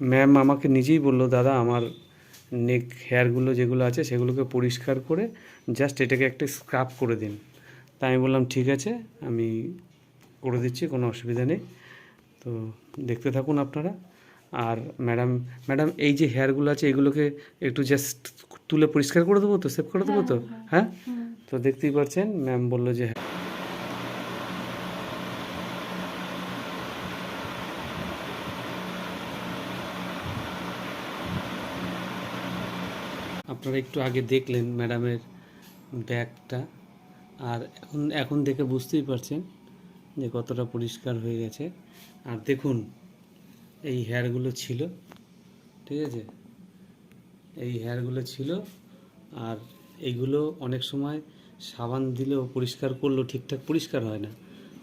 Ma'am আমাকে নিজেই বলল দাদা আমার নেক হেয়ারগুলো যেগুলো আছে সেগুলোকে পরিষ্কার করে জাস্ট এটাকে একটা স্ক্রাব করে দিন। তাই আমি বললাম ঠিক আছে আমি করে দিচ্ছি কোনো অসুবিধা নেই। তো দেখতে থাকুন আপনারা। আর ম্যাডাম ম্যাডাম এই যে হেয়ারগুলো আছে এগুলোকে একটু জাস্ট তুলে পরিষ্কার করে দেবো তো? সেভ করে দেবো তো? হ্যাঁ। তো দেখতেই পাচ্ছেন ম্যাম বলল যে আপনারা একটু আগে দেখলেন ম্যাডামের ব্যাগটা। আর এখন এখন দেখে বুঝতেই পারছেন যে কতটা পরিষ্কার হয়ে গেছে। আর দেখুন, এই হেয়ারগুলো ছিল, ঠিক আছে? এই হেয়ারগুলো ছিল, আর এইগুলো অনেক সময় সাবান দিলেও পরিষ্কার করলেও ঠিকঠাক পরিষ্কার হয় না।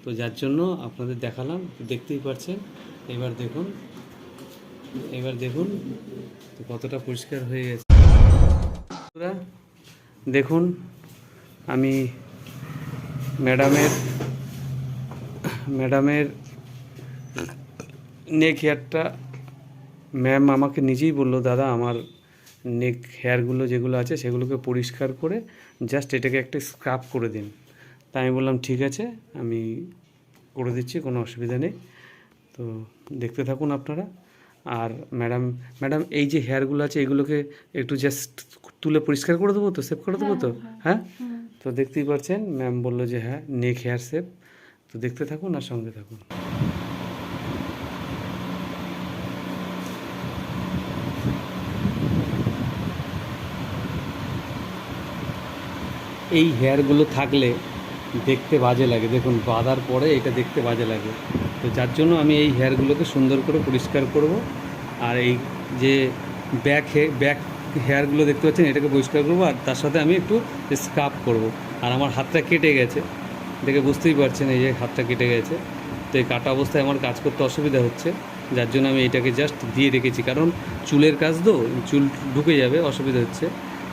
তো যার জন্য আপনাদের দেখালাম, দেখতেই পাচ্ছেন এবার দেখুন এবার দেখুন কতটা পরিষ্কার হয়ে গেছে। বন্ধুরা, দেখুন আমি ম্যাডামের ম্যাডামের নেক হেয়ারটা ম্যাম আমাকে নিজেই বলল দাদা আমার নেক হেয়ারগুলো যেগুলো আছে সেগুলোকে পরিষ্কার করে জাস্ট এটাকে একটা স্ক্রাব করে দিন। তাই আমি বললাম ঠিক আছে আমি করে দিচ্ছি কোনো অসুবিধা নেই। তো দেখতে থাকুন আপনারা। আর ম্যাডাম ম্যাডাম এই যে হেয়ারগুলো আছে এগুলোকে একটু জাস্ট তুলে পরিষ্কার করে দেবো তো? সেভ করে দেবো তো? হ্যাঁ তো দেখতেই পাচ্ছেন ম্যাম বলল যে হ্যাঁ নেক হেয়ার সেভ তো দেখতে থাকুন আর সঙ্গে থাকুন। এই হেয়ারগুলো থাকলে দেখতে বাজে লাগে। দেখুন বাঁধার পরে এটা দেখতে বাজে লাগে। তো যার জন্য আমি এই হেয়ারগুলোকে সুন্দর করে পরিষ্কার করব। আর এই যে ব্যাক হে ব্যাক হেয়ারগুলো দেখতে পাচ্ছেন, এটাকে পরিষ্কার করব আর তার সাথে আমি একটু স্কার্প করব। আর আমার হাতটা কেটে গেছে। দেখে বুঝতেই পারছেন এই যে হাতটা কেটে গেছে। তো এই কাটা অবস্থায় আমার কাজ করতে অসুবিধা হচ্ছে। যার জন্য আমি এটাকে জাস্ট দিয়ে রেখেছি। কারণ চুলের কাজ তো, চুল ঢুকে যাবে, অসুবিধা হচ্ছে।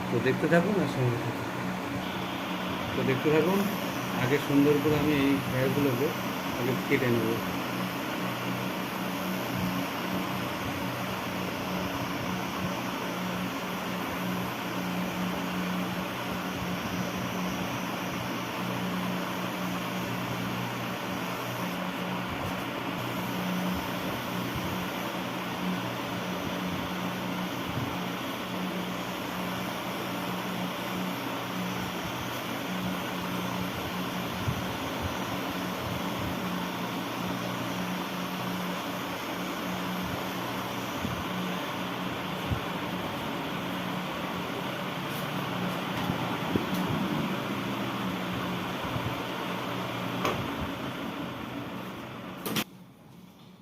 তো দেখতে থাকুন আর সঙ্গে তো দেখতে থাকুন, আগে সুন্দর করে আমি এই হেয়ারগুলোকে আগে কেটে নেব।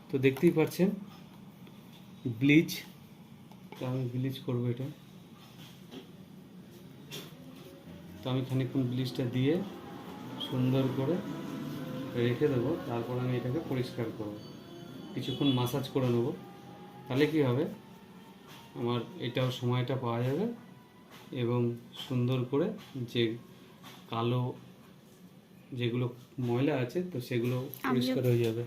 তো দেখতেই পাচ্ছেন ব্লিচ তো আমি ব্লিচ করব এটা। তো আমি খানিকক্ষণ ব্লিচটা দিয়ে সুন্দর করে রেখে দেবো তারপর আমি এটাকে পরিষ্কার করব। কিছুক্ষণ মাসাজ করে নেব তাহলে কি হবে? আমার এটাও সময়টা পাওয়া যাবে এবং সুন্দর করে যে কালো যেগুলো ময়লা আছে তো সেগুলো পরিষ্কার হয়ে যাবে।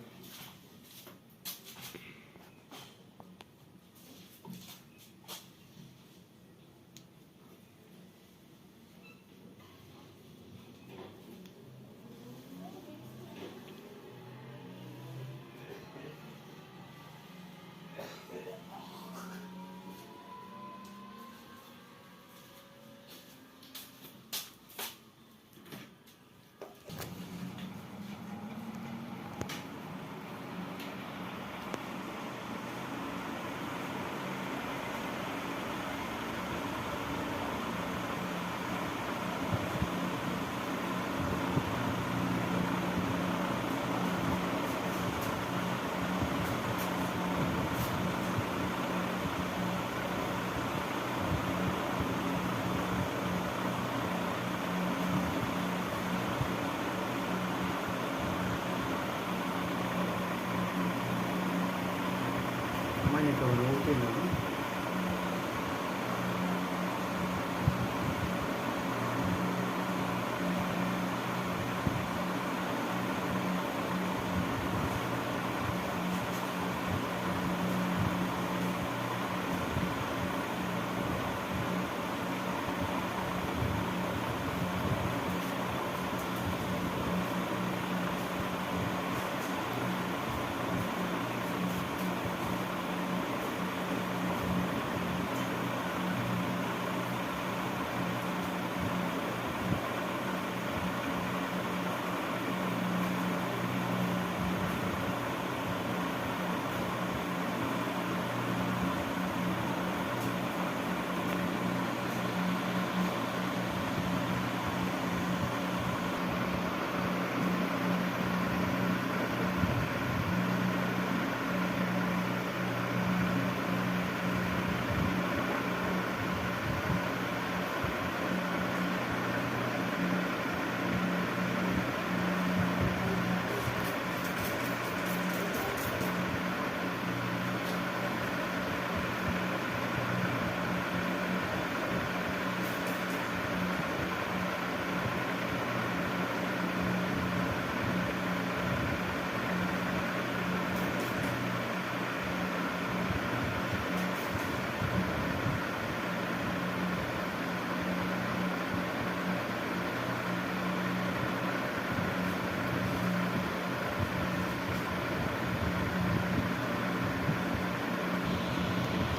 那种有就能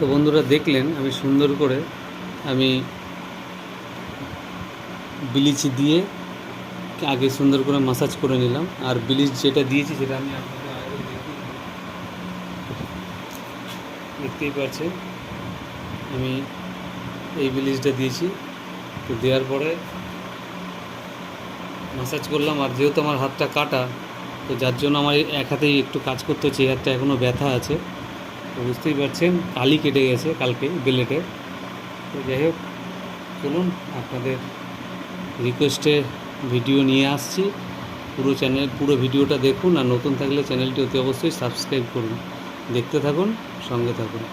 তো বন্ধুরা দেখলেন, আমি সুন্দর করে আমি ব্লিচ দিয়ে আগে সুন্দর করে মাসাজ করে নিলাম। আর ব্লিচ যেটা দিয়েছি সেটা আমি আগে দেখতেই পাচ্ছেন, আমি এই ব্লিচটা দিয়েছি। তো দেওয়ার পরে মাসাজ করলাম, আর যেহেতু আমার হাতটা কাটা, তো যার জন্য আমার এক হাতেই একটু কাজ করতে হচ্ছে, এই হাতটা এখনও ব্যথা আছে। তো বুঝতেই পারছেন কালি কেটে গেছে, কালকে বিলেটে তো যাই হোক, চলুন আপনাদের রিকোয়েস্টে ভিডিও নিয়ে আসছি। পুরো চ্যানেল পুরো ভিডিওটা দেখুন আর নতুন থাকলে চ্যানেলটি অতি অবশ্যই সাবস্ক্রাইব করুন। দেখতে থাকুন, সঙ্গে থাকুন।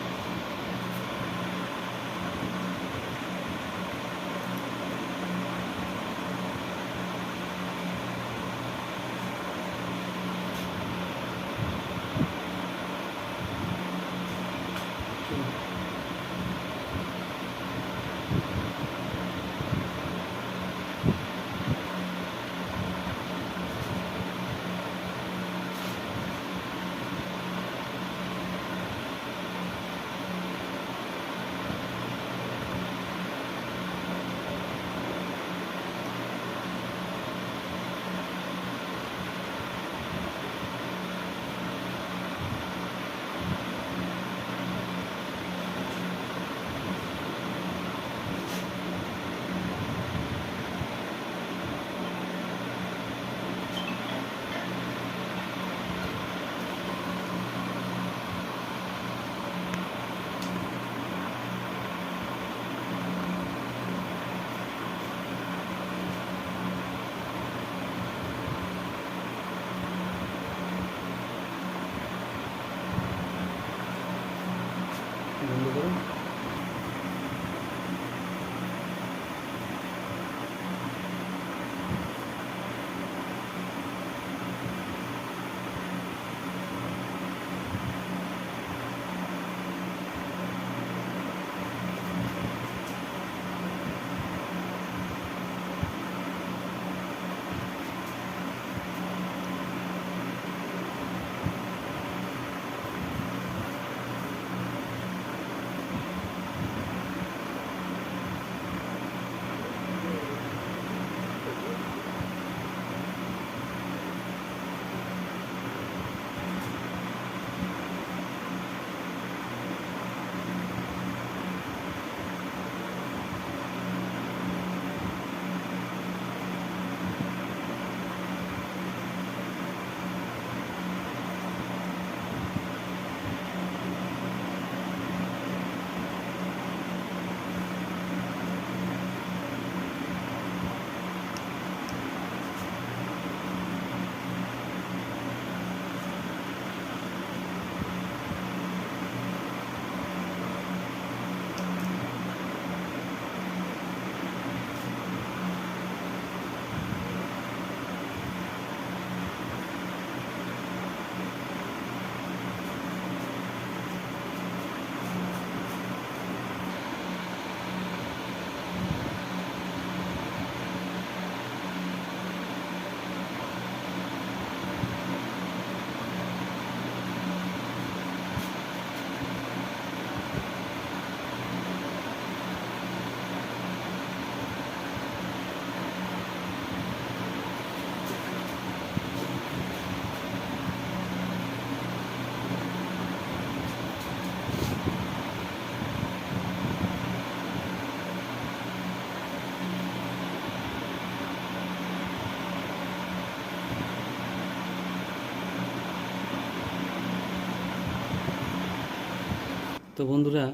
তো বন্ধুরা,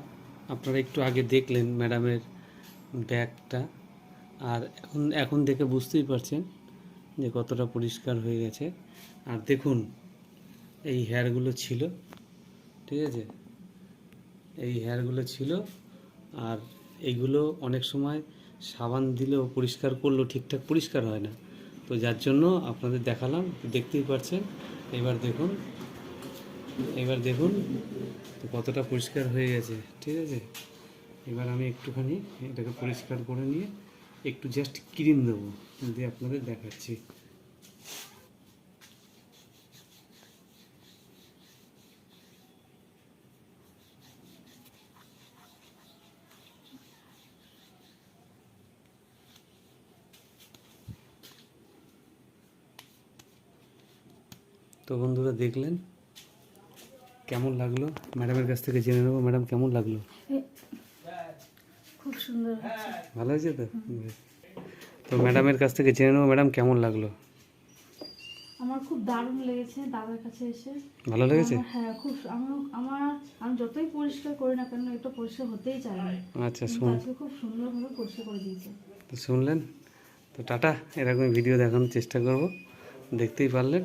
আপনারা একটু আগে দেখলেন ম্যাডামের ব্যাগটা। আর এখন এখন দেখে বুঝতেই পারছেন যে কতটা পরিষ্কার হয়ে গেছে। আর দেখুন, এই হেয়ারগুলো ছিল, ঠিক আছে? এই হেয়ারগুলো ছিল, আর এইগুলো অনেক সময় সাবান দিলেও পরিষ্কার করলেও ঠিকঠাক পরিষ্কার হয় না। তো যার জন্য আপনাদের দেখালাম, দেখতেই পারছেন। এবার দেখুন এবার দেখুন, তো কতটা পরিষ্কার হয়ে গেছে, ঠিক আছে? এবার আমি একটুখানি এটাকে পরিষ্কার করে নিয়ে একটু জাস্ট ক্রিম দেবো, দিয়ে আপনাদের দেখাচ্ছি। তো বন্ধুরা দেখলেন কেমন লাগল? ম্যাডামের কাছ থেকে জেনে নেব। ম্যাডাম কেমন লাগল? খুব সুন্দর ভালো হয়েছে তো? তো ম্যাডামের কাছ থেকে জেনে নেব। ম্যাডাম কেমন লাগল? আমার খুব দারুণ লেগেছে দাদার কাছে এসে। ভালো লেগেছে? হ্যাঁ খুব আমার আমার আমি যতই পরিষ্কার করি না কেন এটা পরিষ্কার হতেই না। আচ্ছা শুন খুব সুন্দরভাবে পরিষ্কার করে দিয়েছে। তো শুনলেন? তো টাটা। এরকম ভিডিও দেখানোর চেষ্টা করব। দেখতেই পারলেন।